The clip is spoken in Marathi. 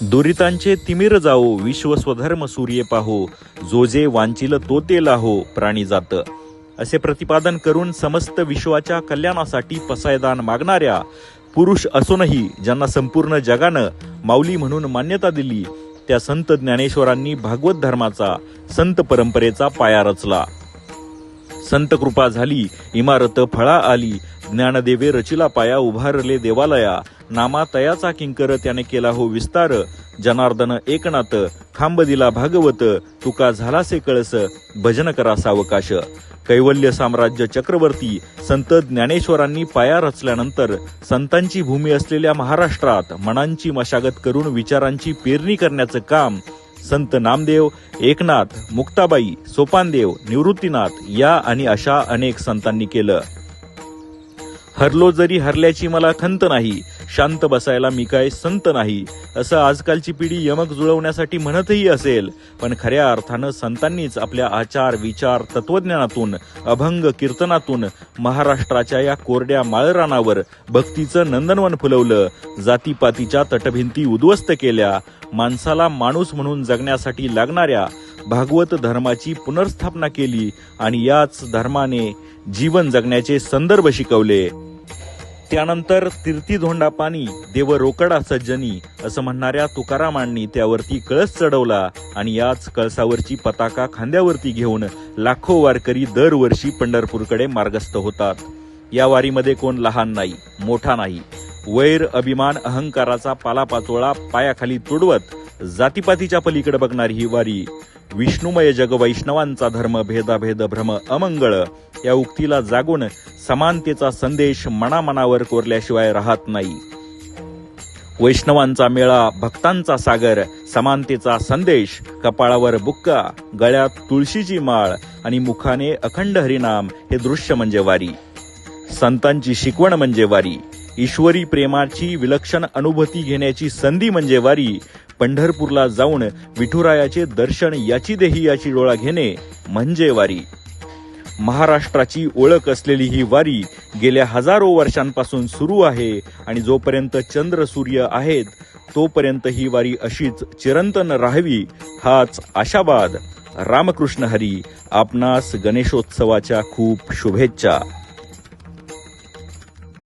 दुरितांचे तिमिर जाओ विश्व स्वधर्म सूर्य पाहो जो जे वांचिल तो ते लाहो प्राणी जात. असे प्रतिपादन करून समस्त विश्वाच्या कल्याणासाठी पसायदान मागणाऱ्या पुरुष असूनही ज्यांना संपूर्ण जगानं माऊली म्हणून मान्यता दिली त्या संत ज्ञानेश्वरांनी भागवत धर्माचा संत परंपरेचा पाया रचला. संत कृपा झाली इमारत फळा आली ज्ञानदेवे रचिला पाया उभारले देवालया नामा तयाचा किंकर त्याने केला हो विस्तार. जनार्दन एकनाथ खांब दिला भागवत तुका झालासे कळस भजन करा सावकाश. कैवल्य साम्राज्य चक्रवर्ती संत ज्ञानेश्वरांनी पाया रचल्यानंतर संतांची भूमी असलेल्या महाराष्ट्रात मनांची मशागत करून विचारांची पेरणी करण्याचं काम संत नामदेव एकनाथ मुक्ताबाई सोपानदेव निवृत्तीनाथ या आणि अशा अनेक संतांनी केलं. हरलो जरी हरल्याची मला खंत नाही शांत बसायला मी काय संत नाही असं आजकालची पिढी यमक जुळवण्यासाठी म्हणतही असेल. पण खऱ्या अर्थानं संतांनीच आपल्या आचार विचार तत्वज्ञानातून अभंग कीर्तनातून महाराष्ट्राच्या या कोरड्या माळरानावर भक्तीचं नंदनवन फुलवलं. जातीपातीच्या तटभिंती उद्ध्वस्त केल्या. माणसाला माणूस म्हणून जगण्यासाठी लागणाऱ्या भागवत धर्माची पुनर्स्थापना केली आणि याच धर्माने जीवन जगण्याचे संदर्भ शिकवले. त्यानंतर तिरती धोंडा पाणी देव रोकडा सज्जनी असं म्हणणाऱ्या तुकारामांनी त्यावरती कळस चढवला आणि याच कळसावरची पताका खांद्यावरती घेऊन लाखो वारकरी दरवर्षी पंढरपूरकडे मार्गस्थ होतात. या वारीमध्ये कोण लहान नाही मोठा नाही. वैर अभिमान अहंकाराचा पालापाचोळा पायाखाली तुडवत जातीपातीच्या पलीकडे बघणारी ही वारी विष्णुमय जग वैष्णवांचा धर्म भेदाभेद भ्रम अमंगळ या उक्तीला जागून समानतेचा संदेश मनामनावर कोरल्याशिवाय राहत नाही. वैष्णवांचा मेळा भक्तांचा सागर समानतेचा संदेश कपाळावर बुक्का गळ्यात तुळशीची माळ आणि मुखाने अखंड हरिनाम हे दृश्य म्हणजे वारी. संतांची शिकवण म्हणजे वारी. ईश्वरी प्रेमाची विलक्षण अनुभूती घेण्याची संधी म्हणजे वारी. पंढरपूरला जाऊन विठुरायाचे दर्शन याची देही याची डोळा घेणे म्हणजे वारी. महाराष्ट्राची ओळख असलेली ही वारी गेल्या हजारो वर्षांपासून सुरू आहे आणि जोपर्यंत चंद्र सूर्य आहेत तोपर्यंत ही वारी अशीच चिरंतन राहावी हाच आशावाद. रामकृष्ण हरी आपणास गणेशोत्सवाच्या खूप शुभेच्छा.